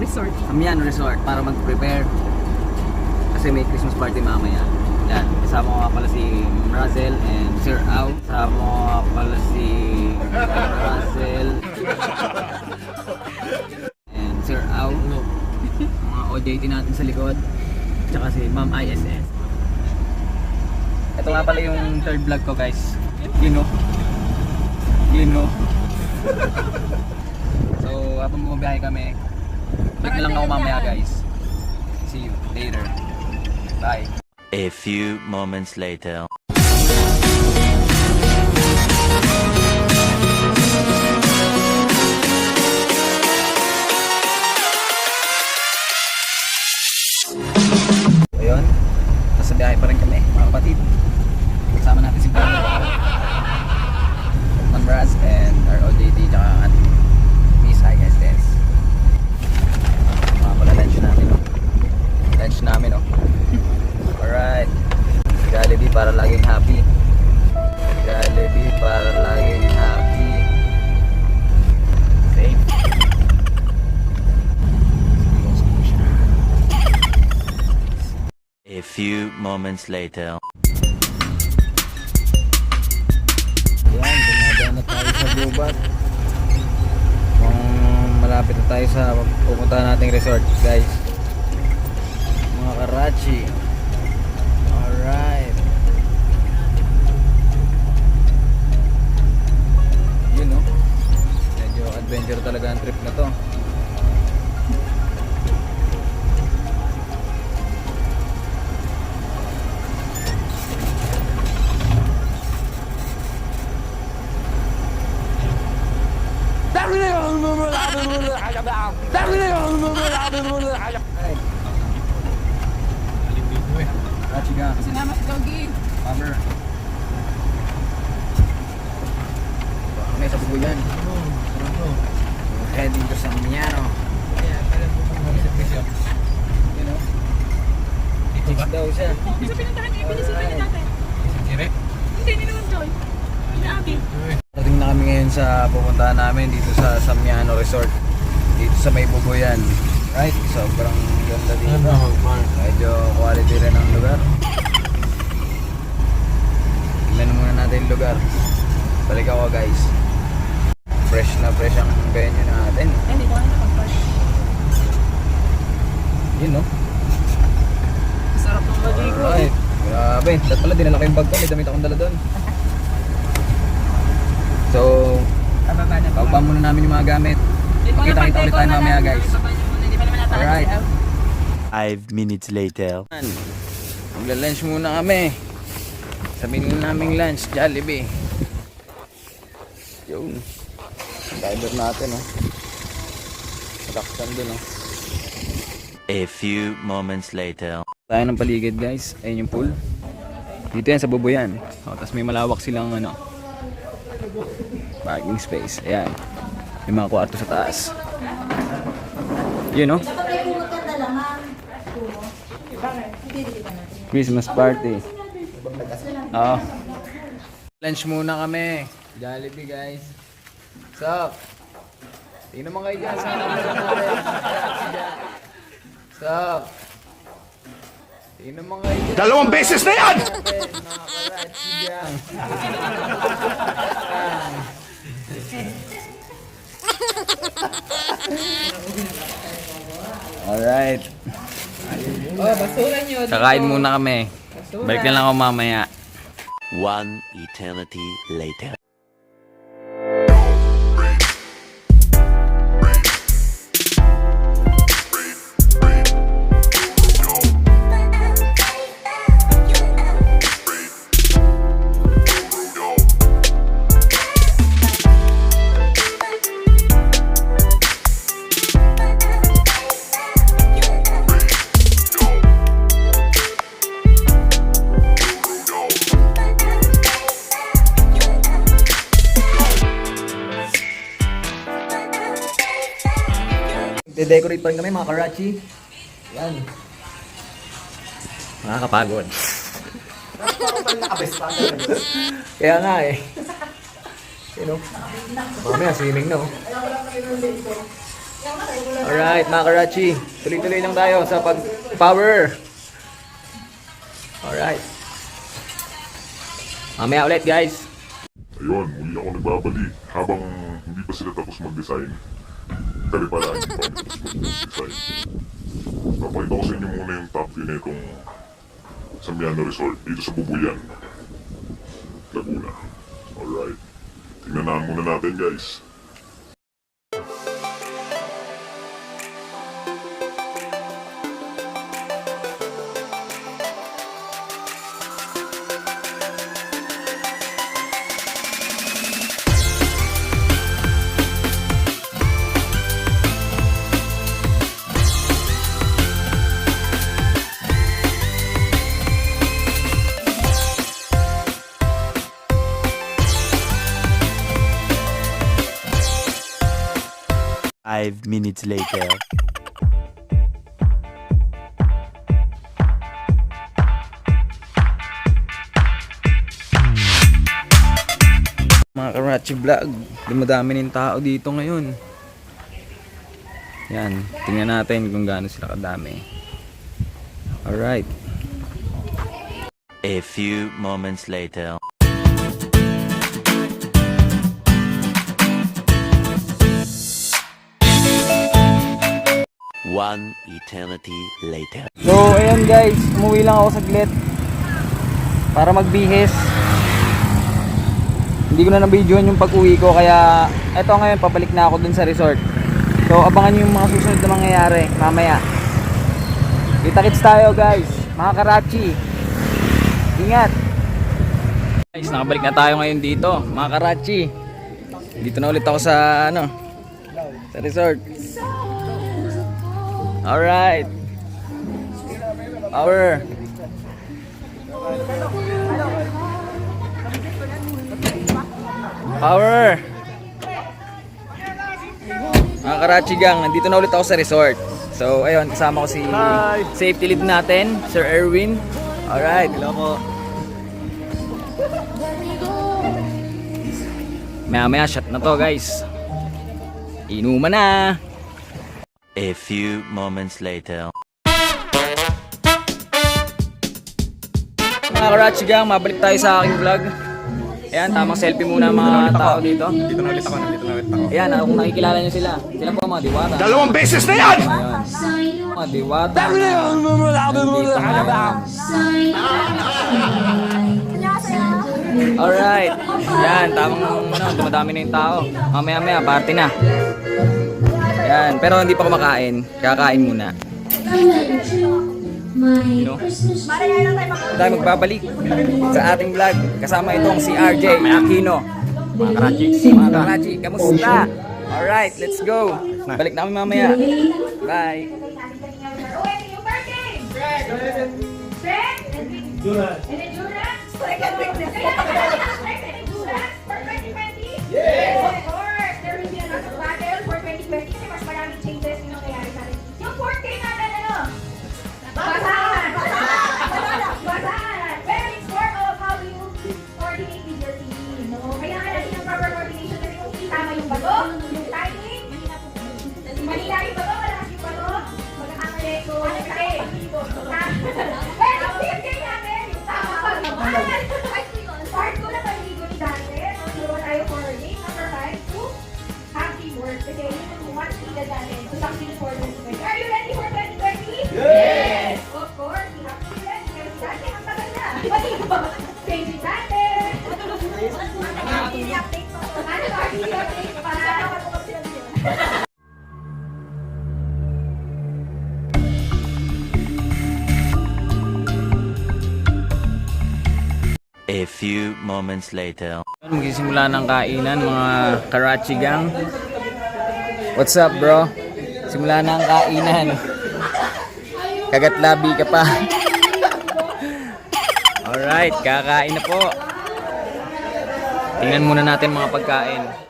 Resort. Samyano Resort para mag-prepare. Kasi may Christmas party mamaya. Yan. Kasama ko nga pala si Russell and Sir Au. Kasama ko nga pala si Russell and Sir Au. Mga OJT natin sa likod. Tsaka si Ma'am ISS. Ito nga pala yung third vlog ko guys. You know. You know. so habang bumabiyahe kami, Balik na lang ako mamaya guys. See you later. Bye. A few moments later. Few moments later. Yan, dumadaan na tayo sa gubat. Kung malapit na tayo sa pupuntahan nating resort, guys. Mga Karachi. Alright. Yun no. Medyo adventure talaga ang trip na to. Karachi ka. Salamat, Doggy. Cover. Kami sa bubuyan. Heading to San Miano. Dito daw siya. Isa pinuntahan niyo, binisita niyo natin. Hindi, hindi naman Joy. Inabi. Dating na kami ngayon sa pupuntahan namin dito sa Samiano Resort. Dito sa May Bubuyan. Right? Sobrang ganda dito. Medyo quality rin ang lugar. Tingnan muna natin yung lugar. Balik ako guys. Fresh na fresh ang venue natin. Hindi ko na nakapag Yun no? Sarap ng maligo. Alright. Grabe. Dapat pala dinala ko yung bag ko. May damit akong dala doon. So, Pagpa muna namin yung mga gamit. Makita-kita ulit tayo mamaya guys. Alright. si Al. Five minutes later. Magla-lunch muna kami. Sabihin na naming lunch, Jollibee. Yun. Driver natin, oh. Relaxan din, oh. A few moments later. Tayo ng paligid, guys. Ayun yung pool. Dito yan sa Bubuyan. Oh, Tapos may malawak silang, ano, parking space. Ayan. May mga kwarto sa taas. Yun, oh. Christmas party. Oo. Lunch muna kami. Jollibee guys. Sup? Tingnan mo kayo dyan. Sana mo Sup? Tingnan mo kayo dyan. Dalawang beses na yan! Nakakaratsi dyan. Alright. Oh, basura niyo. Kakain muna kami. Balik na lang ako mamaya. One eternity later. De-decorate pa rin kami mga karachi. Yan. Nakakapagod. Kaya nga eh. You know, mamaya swimming na oh. Alright, mga Karachi. Tuloy-tuloy lang tayo sa pag-power. Alright. Mamaya ulit, guys. Ayun, muli ako nagbabali habang hindi pa sila tapos mag-design. Kami pala mag-design. Papakita ko sa inyo muna yung top view nitong Samiano Resort dito sa Bubuyan, Laguna. Alright. Tingnan na muna natin guys. Five minutes later. Mga Karachi Vlog, dumadami ng tao dito ngayon. Yan, tingnan natin kung gaano sila kadami. Alright. A few moments later. One eternity later. So, ayun guys, umuwi lang ako saglit para magbihis. Hindi ko na nabidyohan yung pag-uwi ko kaya eto ngayon pabalik na ako dun sa resort. So, abangan nyo yung mga susunod na mangyayari mamaya. Kita-kits tayo guys, mga Karachi. Ingat! Guys, nakabalik na tayo ngayon dito, mga Karachi. Dito na ulit ako sa ano, sa resort. Alright. Power. Power. Mga Karachi Gang, nandito na ulit ako sa resort. So, ayun, kasama ko si safety lead natin, Sir Erwin. Alright, hello po. Maya maya, shot na to guys. Inuman na. A few moments later. Mga Karachi Gang, mabalik tayo sa aking vlog. Ayan, tamang selfie muna ang mga tao dito. Dito na ulit ako, nandito na ulit ako. Ayan, ah, kung nakikilala nyo sila. Sila po ang mga diwata. Dalawang beses na yan! Ayan. Mga diwata. Nandito ngayon. Alright. Yan, tamang ano, dumadami na yung tao. Mamaya maya, party na. Yan, pero hindi pa kumakain. Kakain muna. No? Tayo magbabalik sa ating vlog. Kasama itong si RJ Aquino. Mga Karachi. Mga Karachi, kamusta? Alright, let's go. Balik na kami mamaya. Bye. Yes! Are you ready for 2020? Yes! A few moments later. Magsisimula ng kainan mga Karachi gang. What's up bro? Simula na ang kainan. Kagat labi ka pa. Alright, kakain na po. Tingnan muna natin mga pagkain.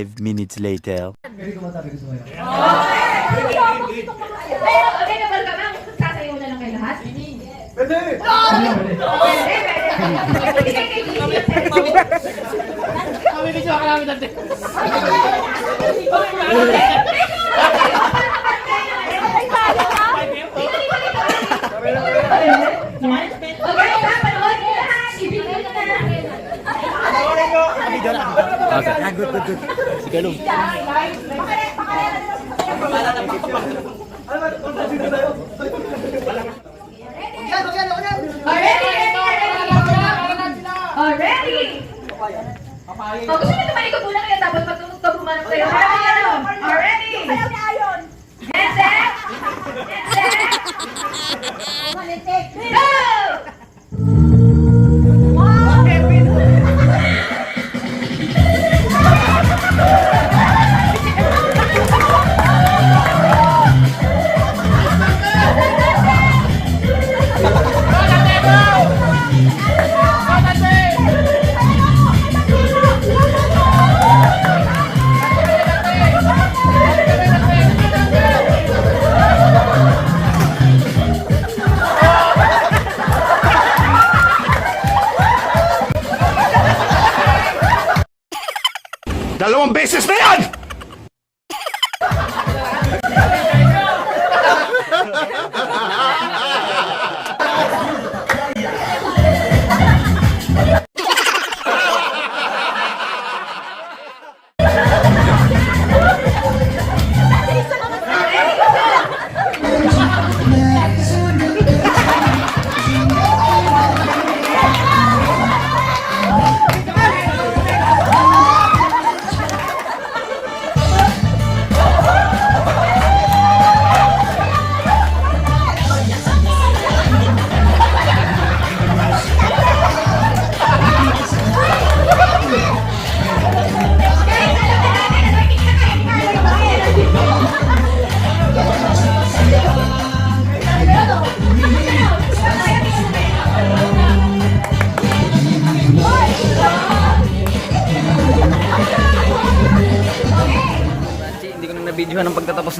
five minutes later. Pwede! Asa? Ah, good, good, good. Si Kalum. Already! Already! Already!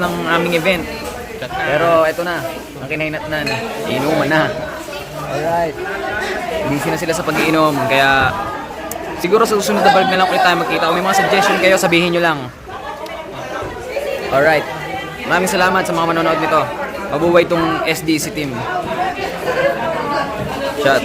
Ng aming event. Pero eto na, ang kinahinatnan, inuman na. Alright. Busy na sila sa pag-iinom, kaya siguro sa susunod na vlog na lang ulit tayo magkita. Kung may mga suggestion kayo, sabihin nyo lang. Alright. Maraming salamat sa mga manonood nito. Mabuhay tong SDC team. Shot.